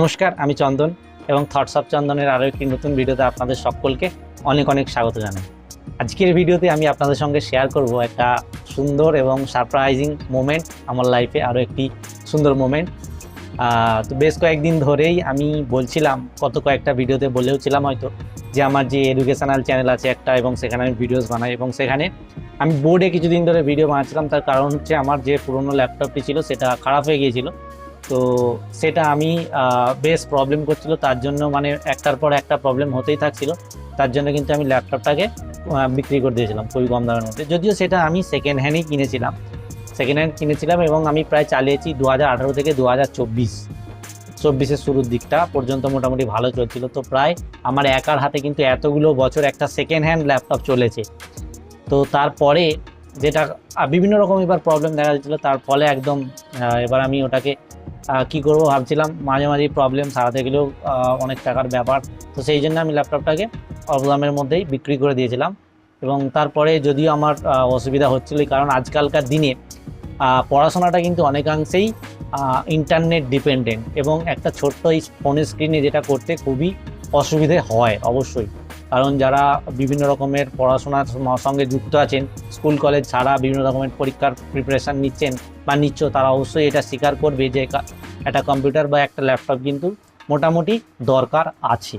নমস্কার, আমি চন্দন এবং থটস অফ চন্দনের আরও একটি নতুন ভিডিওতে আপনাদের সকলকে অনেক অনেক স্বাগত জানাই। আজকের ভিডিওতে আমি আপনাদের সঙ্গে শেয়ার করব একটা সুন্দর এবং সারপ্রাইজিং মোমেন্ট আমার লাইফে আরও একটি সুন্দর মোমেন্ট তো বেশ কয়েকদিন ধরেই আমি বলছিলাম, কত কয়েকটা ভিডিওতে বলেওছিলাম হয়তো, যে আমার যে এডুকেশনাল চ্যানেল আছে একটা এবং সেখানে আমি ভিডিওস বানাই এবং সেখানে আমি বোর্ডে কিছুদিন ধরে ভিডিও বানাচ্ছিলাম। তার কারণ হচ্ছে আমার যে পুরনো ল্যাপটপটি ছিল সেটা খারাপ হয়ে গিয়েছিল। তো সেটা আমি বেশ প্রবলেম করছিল। তার জন্য মানে একটার পর একটা প্রবলেম হতেই থাকছিল। তার জন্য কিন্তু আমি ল্যাপটপটাকে বিক্রি করে দিয়েছিলাম খুবই কম দামের মধ্যে। যদিও সেটা আমি সেকেন্ড হ্যান্ডই কিনেছিলাম। সেকেন্ড হ্যান্ড কিনেছিলাম এবং আমি প্রায় চালিয়েছি দু হাজার আঠারো থেকে দু হাজার চব্বিশ। চব্বিশের শুরুর দিকটা পর্যন্ত মোটামুটি ভালো চলছিল। তো প্রায় আমার একার হাতে কিন্তু এতগুলো বছর একটা সেকেন্ড হ্যান্ড ল্যাপটপ চলেছে। তো তারপরে যেটা বিভিন্ন রকম এবার প্রবলেম দেখা যাচ্ছিল তার ফলে একদম এবার আমি ওটাকে কি করব ভাবছিলাম, মাঝে মাঝে প্রবলেম সারাতে গেলেও অনেক টাকার ব্যাপার। তো সেই জন্য আমি ল্যাপটপটাকে অল্প দামের মধ্যেই বিক্রি করে দিয়েছিলাম। এবং তারপরে যদিও আমার অসুবিধা হচ্ছিলোই কারণ আজকালকার দিনে পড়াশোনাটা কিন্তু অনেকাংশেই ইন্টারনেট ডিপেন্ডেন্ট এবং একটা ছোট্ট এই ফোনের স্ক্রিনে যেটা করতে খুবই অসুবিধে হয়, অবশ্যই। কারণ যারা বিভিন্ন রকমের পড়াশোনার সঙ্গে যুক্ত আছেন স্কুল কলেজ ছাড়া বিভিন্ন রকমের পরীক্ষার প্রিপারেশান নিচ্ছেন বা নিচ্ছ, তারা অবশ্যই এটা স্বীকার করবে যে একটা কম্পিউটার বা একটা ল্যাপটপ কিন্তু মোটামুটি দরকার আছে।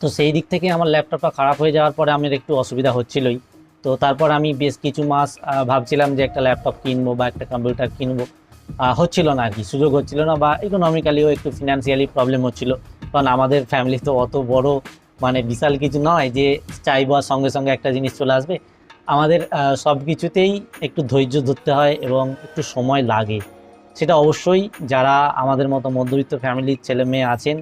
তো সেই দিক থেকে আমার ল্যাপটপটা খারাপ হয়ে যাওয়ার পরে আমার একটু অসুবিধা হচ্ছিলই। তো তারপর আমি বেশ কিছু মাস ভাবছিলাম যে একটা ল্যাপটপ কিনবো বা একটা কম্পিউটার কিনবো। হচ্ছিল না আর কি সুযোগ হচ্ছিল না বা ইকোনমিক্যালিও একটু ফিনান্সিয়ালি প্রবলেম হচ্ছিল। কারণ আমাদের ফ্যামিলি তো অত বড় মানে বিশাল কিছু নয় যে চাইব সঙ্গে সঙ্গে একটা জিনিস চলে আসবে। আমাদের সব কিছুতেই একটু ধৈর্য ধরতে হয় এবং একটু সময় লাগে। সেটা অবশ্যই যারা আমাদের মতো মধ্যবিত্ত ফ্যামিলির ছেলে মেয়ে আছেন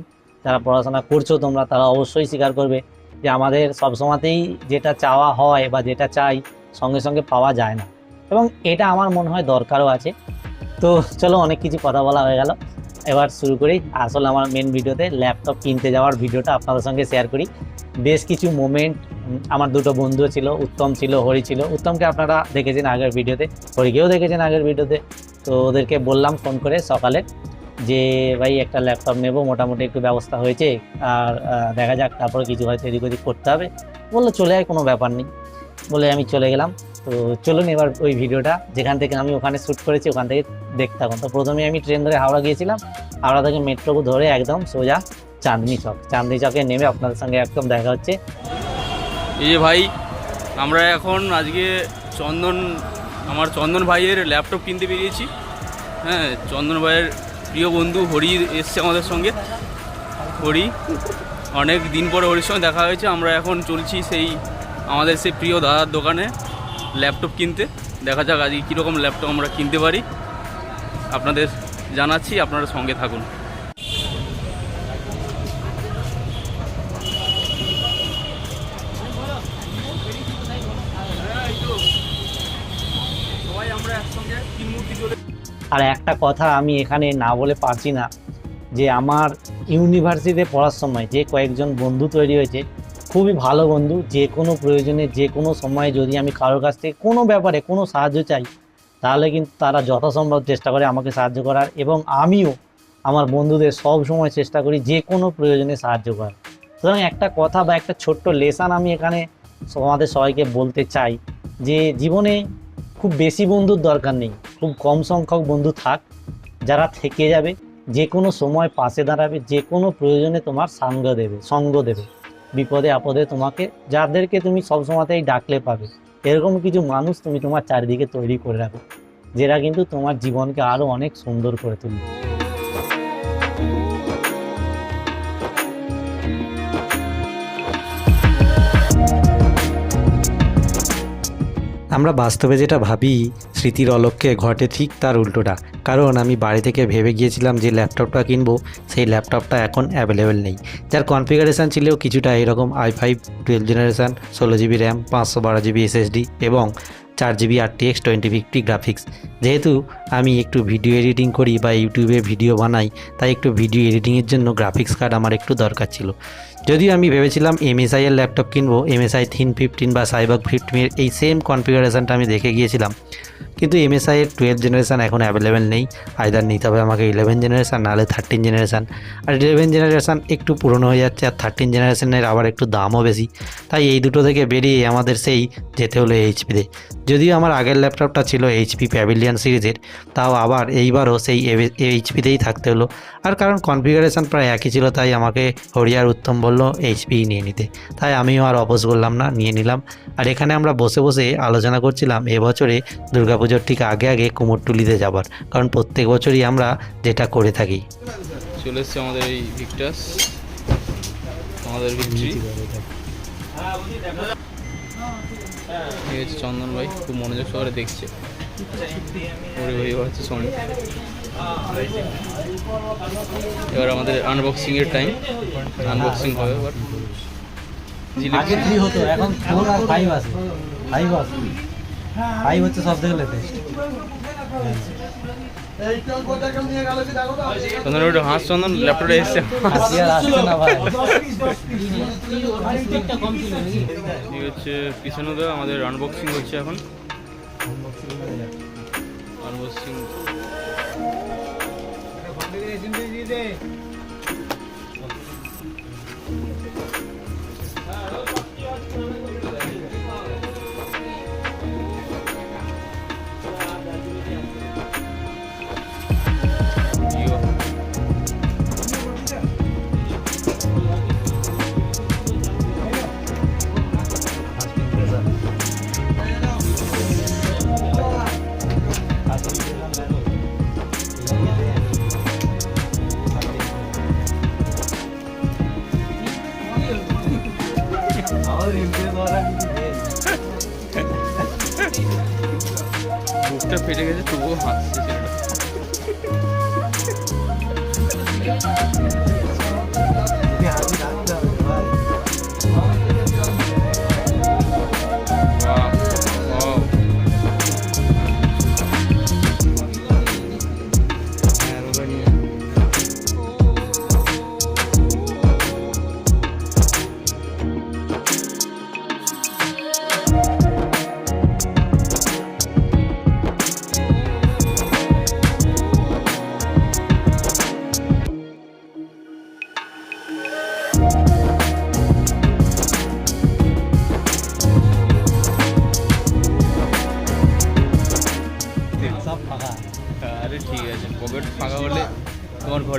যারা পড়াশোনা করছ তোমরা, তারা অবশ্যই স্বীকার করবে যে আমাদের সবসময়তেই যেটা চাওয়া হয় বা যেটা চাই সঙ্গে সঙ্গে পাওয়া যায় না। এবং এটা আমার মনে হয় দরকারও আছে। তো চলো অনেক কিছু কথা বলা হয়ে গেল। এবার শুরু করি। আসলে আমার মেন ভিডিওতে ল্যাপটপ কিনতে যাওয়ার ভিডিওটা আপনাদের সঙ্গে শেয়ার করি। বেশ কিছু মোমেন্ট আমার দুটো বন্ধু ছিল, উত্তম ছিল, হরি ছিল। উত্তমকে আপনারা দেখেছেন আগের ভিডিওতে হরিকেও দেখেছেন আগের ভিডিওতে তো ওদেরকে বললাম ফোন করে সকালে যে, ভাই, একটা ল্যাপটপ নেব, মোটামুটি একটু ব্যবস্থা হয়েছে, আর দেখা যাক তারপরে কিছু হয়তো এদিক ওদিক করতে হবে। বলল, চলে আয়, কোনো ব্যাপার নেই। বলে আমি চলে গেলাম। তো চলুন এবার ওই ভিডিওটা, যেখান থেকে আমি ওখানে শ্যুট করেছি, ওখান থেকে দেখতে থাকুন। তো প্রথমে আমি ট্রেন ধরে হাওড়া গিয়েছিলাম। হাওড়া থেকে মেট্রো ধরে একদম সোজা চাঁদনি চক। চাঁদনি চকে নেমে আপনাদের সঙ্গে একদম দেখা হচ্ছে। এই যে ভাই, আমরা এখন আজকে চন্দন আমার চন্দন ভাইয়ের ল্যাপটপ কিনতে বেরিয়েছি। হ্যাঁ চন্দন ভাইয়ের প্রিয় বন্ধু হরি এসছে আমাদের সঙ্গে। হরি, অনেক দিন পরে হরির সঙ্গে দেখা হয়েছে। আমরা এখন চলছি সেই আমাদের সেই প্রিয় দাদার দোকানে ল্যাপটপ কিনতে। দেখা যাক আজকে কীরকম ল্যাপটপ আমরা কিনতে পারি। আপনাদের জানাচ্ছি, আপনারা সঙ্গে থাকুন সবাই আমরা একসঙ্গে তিন মূর্তি চলে আর একটা কথা আমি এখানে না বলে পারছি না, যে আমার ইউনিভার্সিটিতে পড়ার সময় যে কয়েকজন বন্ধু তৈরি হয়েছে, খুবই ভালো বন্ধু, যে কোনো প্রয়োজনে, যে কোনো সময়ে যদি আমি কারোর কাছ থেকে কোনো ব্যাপারে কোনো সাহায্য চাই, তাহলে কিন্তু তারা যথাসম্ভব চেষ্টা করে আমাকে সাহায্য করার এবং আমিও আমার বন্ধুদের সব সময় চেষ্টা করি যে কোনো প্রয়োজনে সাহায্য করার। সুতরাং একটা কথা বা একটা ছোট্ট লেসান আমি এখানে আমাদের সবাইকে বলতে চাই, যে জীবনে খুব বেশি বন্ধুর দরকার নেই। খুব কম সংখ্যক বন্ধু থাক, যারা থেকে যাবে যে কোনো সময় পাশে দাঁড়াবে যে কোনো প্রয়োজনে তোমার সঙ্গ দেবে সঙ্গ দেবে। বিপদে আপদে তোমাকে, যাদেরকে তুমি সব সময়তেই ডাকলে পাবে। এরকম কিছু মানুষ তুমি তোমার চারিদিকে তৈরি করে রাখো যেটা কিন্তু তোমার জীবনকে আরও অনেক সুন্দর করে তুলবে। আমরা বাস্তবে যেটা ভাবি, স্মৃতির অলক্ষ্যে ঘটে ঠিক তার উল্টোটা। কারণ আমি বাড়ি থেকে ভেবে গিয়েছিলাম যে ল্যাপটপটা কিনবো, সেই ল্যাপটপটা এখন অ্যাভেলেবেল নেই। যার কনফিগারেশান ছিল কিছুটা এরকম আই ফাইভ টুয়েলভ জেনারেশান ষোলো জিবি র্যাম পাঁচশো বারো জিবি এসএসডি এবং চার GB R T X twenty fifty graphics যেহেতু আমি একটু ভিডিও এডিটিং করি বা ইউটিউবে ভিডিও বানাই, তাই একটু ভিডিও এডিটিংয়ের জন্য গ্রাফিক্স কার্ড আমার একটু দরকার ছিল। যদিও আমি ভেবেছিলাম এমএসআই এর ল্যাপটপ কিনবো এমএসআই থিন ফিফটিন বা সাইবাক ফিফটিনের এই সেম কনফিগারেশনটা আমি দেখে গিয়েছিলাম। কিন্তু এমএসআই এর টুয়েলভ জেনারেশান এখন অ্যাভেলেবেল নেই। আয়দার নিতে হবে আমাকে ইলেভেন জেনারেশান নাহলে থার্টিন জেনারেশান আর ইলেভেন জেনারেশান একটু পুরনো হয়ে যাচ্ছে, আর থার্টিন জেনারেশনের আবার একটু দামও বেশি। তাই এই দুটো থেকে বেরিয়ে আমাদের সেই যেতে হলো এইচপিতে যদিও আমার আগের ল্যাপটপটা ছিল এইচপি প্যাভিলিয়ন সিরিজের, তাও আবার এইবারও সেই এইচপিতেই থাকতে হলো। আর কারণ কনফিগারেশন প্রায় একই ছিল, তাই আমাকে হরিয়ার উত্তম বলল এইচপি নিয়ে নিতে। তাই আমিও আর অপোজ করলাম না, নিয়ে নিলাম। আর এখানে আমরা বসে বসে আলোচনা করছিলাম এবছরে দুর্গাপুজোর ঠিক আগে আগে কুমোরটুলিতে যাবার কারণ প্রত্যেক বছরই আমরা যেটা করে থাকি। চলে এসছে আমাদের এই ভিক্টাস আমাদের ভিক্টরি এই হচ্ছে চন্দন ভাই খুব মনোযোগ সহকারে দেখছে। ওরে ভাই এবার হচ্ছে সনি এবার আমাদের আনবক্সিং এর টাইম আনবক্সিং হবে এবার। জিলিপি থ্রি হতো এখন ফোর আর ফাইভ আছে। ফাইভ আছে। ফাইভ হচ্ছে সব থেকে লেটেস্ট চন্দন একটু হাঁস চন্দন ল্যাপটপে এসছে হাসি। আর আসছে না ভাই। এই হচ্ছে পিছনে তো আমাদের আনবক্সিং হচ্ছে এখন। আনবক্সিং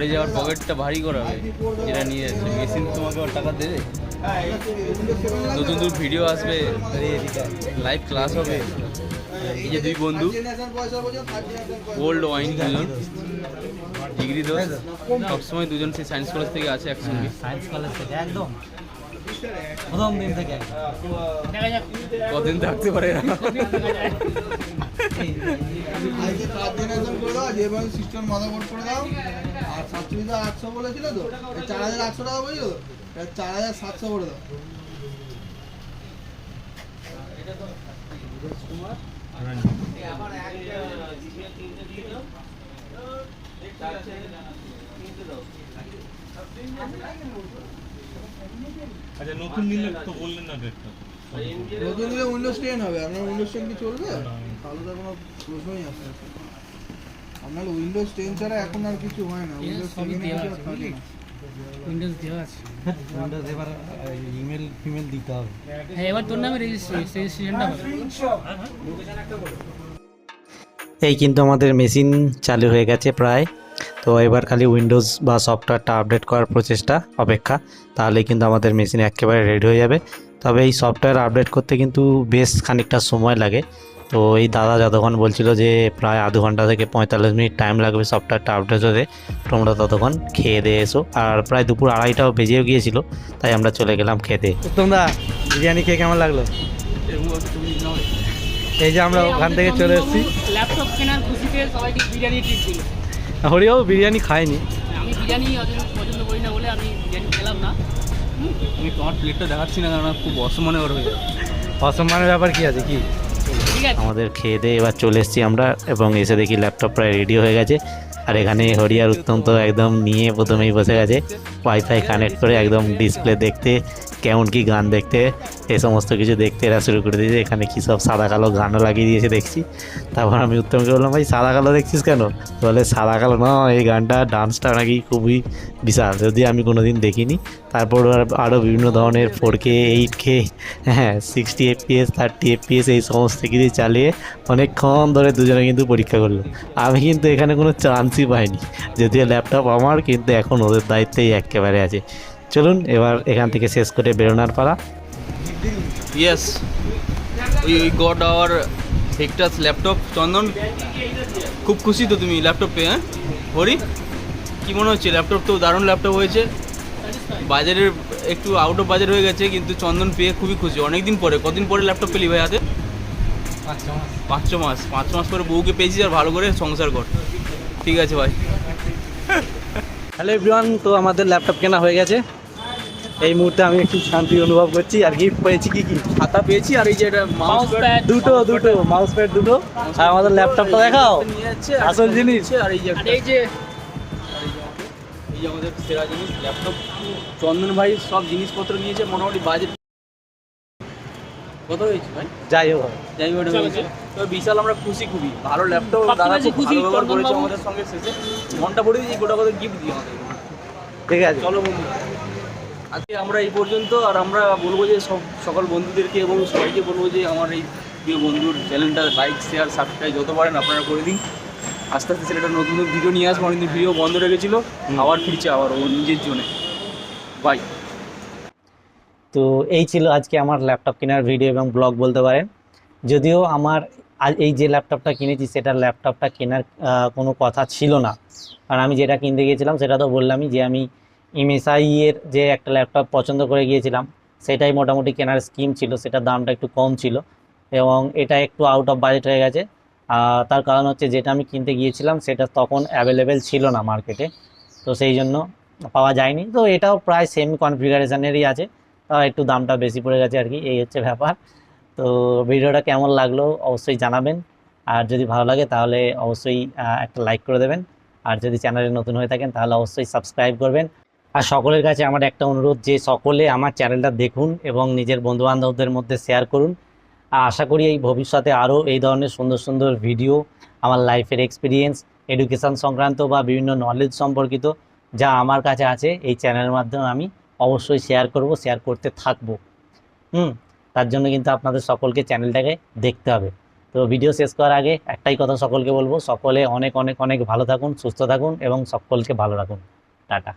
ঘরে যাওয়ার পকেটটা ভারী করাবে যেটা নিয়ে যাচ্ছে মেশিন তোমাকে ওর টাকা দেবে। নতুন নতুন ভিডিও আসবে লাইভ ক্লাস হবে। এই যে দুই বন্ধু ওল্ড ওয়াইন দুজন ডিগ্রি দোষ। সবসময় দুজন সেই সায়েন্স কলেজ থেকে আছে একসঙ্গে। সায়েন্স কলেজ থেকে একদম। প্রথম দিন থেকে। কদিন থাকতে পারে না। আজকে করে দাও সিস্টেম করে দাও। সাতচল্লিশ হাজার আটশো বলেছিল তো? চার হাজার আটশো টাকা বলেছিল তো চার হাজার সাতশো করে দাও। আচ্ছা নতুন নিলে তো বললেন না ডেটটা নতুন দিলে উইন্ডোজ টেন হবে। আপনার উইন্ডোজ টেন কি চলবে? তাহলে তো কোনো প্রশ্নই আসে। আপনার উইন্ডোজ টেন ছাড়া এখন আর কিছু হয় না উইন্ডোজ উইন্ডোজ দেওয়া আছে উইন্ডোজ এবার ইমেল ফিমেল দিতে হবে। হ্যাঁ এবার তোর নামে রেজিস্ট্রেশনটা হবে এই কিন্তু আমাদের মেশিন চালু হয়ে গেছে প্রায়। তো এবার খালি উইন্ডোজ বা সফটওয়্যারটা আপডেট করার প্রচেষ্টা অপেক্ষা। তাহলে কিন্তু আমাদের মেশিন একেবারে রেডি হয়ে যাবে। তবে এই সফটওয়্যার আপডেট করতে কিন্তু বেশ খানিকটা সময় লাগে। তো এই দাদা যতক্ষণ বলছিল যে প্রায় আধ ঘণ্টা থেকে পঁয়তাল্লিশ মিনিট টাইম লাগবে সফটওয়্যারটা আপডেট হতে তোমরা ততক্ষণ খেয়ে দিয়ে এসো। আর প্রায় দুপুর আড়াইটাও বেজেও গিয়েছিল তাই আমরা চলে গেলাম খেতে। তোমরা বিরিয়ানি খেয়ে কেমন লাগল? এই যে আমরা ওখান থেকে চলে এসেছি। ল্যাপটপ কেনার খুশিতে সবাইকে বিরিয়ানি ট্রিট দিল। হরিও বিরিয়ানি খায়নি। আমি বিরিয়ানি পছন্দ করি না বলে আমি বিরিয়ানি খেলাম না। আমি তোমার প্লেটটা দেখাচ্ছি না কারণ খুব অসম্মানের হয়ে যাবে। অসম্মানের ব্যাপার কি আছে? কি? আমাদের খেয়ে দিয়ে এবার চলে এসেছি আমরা এবং এসে দেখি ল্যাপটপ প্রায় রেডি হয়ে গেছে। আর এখানে হরিয়ার উত্তম তো একদম নিয়ে প্রথমেই বসে গেছে। ওয়াইফাই কানেক্ট করে একদম ডিসপ্লে দেখতে, কেমন কি গান দেখতে, এ সমস্ত কিছু দেখতে এরা শুরু করে দিয়েছে। এখানে কী সব সাদা কালো গানও লাগিয়ে দিয়েছে দেখছি। তারপর আমি উত্তমকে বললাম, ভাই, সাদা কালো দেখছিস কেন? বলে, সাদা কালো না, এই গানটা ডান্সটা নাকি খুবই বিশাল যদি আমি কোনো দিন দেখিনি। তারপর আরও বিভিন্ন ধরনের ফোর কে এইট কে হ্যাঁ সিক্সটি এফপিএস থার্টি এফপিএস এই সমস্ত কিছু চালিয়ে অনেকক্ষণ ধরে দুজনে কিন্তু পরীক্ষা করল। আমি কিন্তু এখানে কোনো চান্সই পাইনি। যদিও ল্যাপটপ আমার কিন্তু এখন ওদের দায়িত্বেই একেবারে আছে। চলুন এবার এখান থেকে শেষ করে বেরোনার পালা। ইয়েস ওই ওই গড আওয়ার হেক্টাস ল্যাপটপ চন্দন খুব খুশি তো তুমি ল্যাপটপ পেয়ে হ্যাঁ? হরি কী মনে হচ্ছে? ল্যাপটপ তো দারুণ ল্যাপটপ হয়েছে। বাজারের একটু আউট অফ বাজার হয়ে গেছে কিন্তু চন্দন পেয়ে খুবই খুশি। অনেক দিন পরে কদিন পরে ল্যাপটপ পেলি ভাই হাতে? পাঁচ ছ মাস। পাঁচ ছ মাস পরে বউকে পেয়েছিস আর ভালো করে সংসার কর। ঠিক আছে ভাই হ্যালো এভরিওয়ান তো আমাদের ল্যাপটপ কেনা হয়ে গেছে। এই মুহূর্তে আমি একটু শান্তি অনুভব করছি আর গিফট পেয়েছি কি কি? খাতা পেয়েছি আর এই যে এটা মাউস প্যাড দুটো দুটো মাউস প্যাড দুটো। আর আমাদের ল্যাপটপটা দেখাও আসল জিনিস। আর এই যে আর এই যে এই যে আমাদের সেরা জিনিস ল্যাপটপ চন্দন ভাই সব জিনিসপত্র নিয়েছে মোটামুটি বাজেট কত হয়েছে ভাই? যাই হোক। যাই হোক হয়েছে। তো বিশাল আমরা খুশি খুবই। ভালো ল্যাপটপ দাদা খুব খুশি ভালো ব্যবহার করেছে আমাদের সঙ্গে শেষে মনটা পড়ে দিয়েছি গোটা কথা গিফট দিয়ে আমাদের। ঠিক আছে। চলো বন্ধু। আজকে আমরা এই পর্যন্ত আর আমরা বলব যে সব সকল বন্ধুদেরকে এবং সবাইকে বলব যে আমার এই প্রিয় বন্ধুর চ্যানেলটা লাইক শেয়ার সাবস্ক্রাইব যত পারেন আপনারা করে দিন। আস্তে আস্তে ছেলেটা নতুন নতুন ভিডিও নিয়ে আসব অনেকদিন ভিডিও বন্ধ রেখেছিল আবার ফিরছে আবার ও নিজের জন্য। বাই তো এই ছিল আজকে আমার ল্যাপটপ কেনার ভিডিও এবং ব্লগ বলতে পারেন। যদিও আমার এই যে ল্যাপটপটা কিনেছি, সেটার ল্যাপটপটা কেনার কোনো কথা ছিল না। কারণ আমি যেটা কিনতে গিয়েছিলাম, সেটা তো বললামই যে আমি এমএসআই এর যে একটা ল্যাপটপ পছন্দ করে গিয়েছিলাম, সেটাই মোটামুটি কেনার স্কিম ছিল সেটার দামটা একটু কম ছিল। এবং এটা একটু আউট অফ বাজেট হয়ে গেছে। তার কারণ হচ্ছে যেটা আমি কিনতে গিয়েছিলাম, সেটা তখন অ্যাভেলেবেল ছিল না মার্কেটে তো সেই জন্য পাওয়া যায়নি। তো এটাও প্রায় সেম কনফিগারেশনেরই আছে। তা একটু দামটা বেশি পড়ে গেছে আর কি, এই হচ্ছে ব্যাপার। তো ভিডিওটা কেমন লাগল অবশ্যই জানাবেন। আর যদি ভালো লাগে তাহলে অবশ্যই একটা লাইক করে দেবেন। আর যদি চ্যানেলে নতুন হয়ে থাকেন তাহলে অবশ্যই সাবস্ক্রাইব করবেন। আর সকলের কাছে আমার একটা অনুরোধ যে সকলে আমার চ্যানেলটা দেখুন এবং নিজের বন্ধুবান্ধবদের মধ্যে শেয়ার করুন। আর আশা করি এই ভবিষ্যতে আরও এই ধরনের সুন্দর সুন্দর ভিডিও আমার লাইফের এক্সপিরিয়েন্স, এডুকেশন সংক্রান্ত বা বিভিন্ন নলেজ সম্পর্কিত যা আমার কাছে আছে, এই চ্যানেলের মাধ্যমে আমি অবশ্যই শেয়ার করব, শেয়ার করতে থাকব। হুম তার জন্য কিন্তু আপনাদের সকলকে চ্যানেলটাকে দেখতে হবে। তো ভিডিও শেষ করার আগে একটাই কথা সকলকে বলব, সকলে অনেক অনেক অনেক ভালো থাকুন, সুস্থ থাকুন এবং সকলকে ভালো রাখুন। টাটা।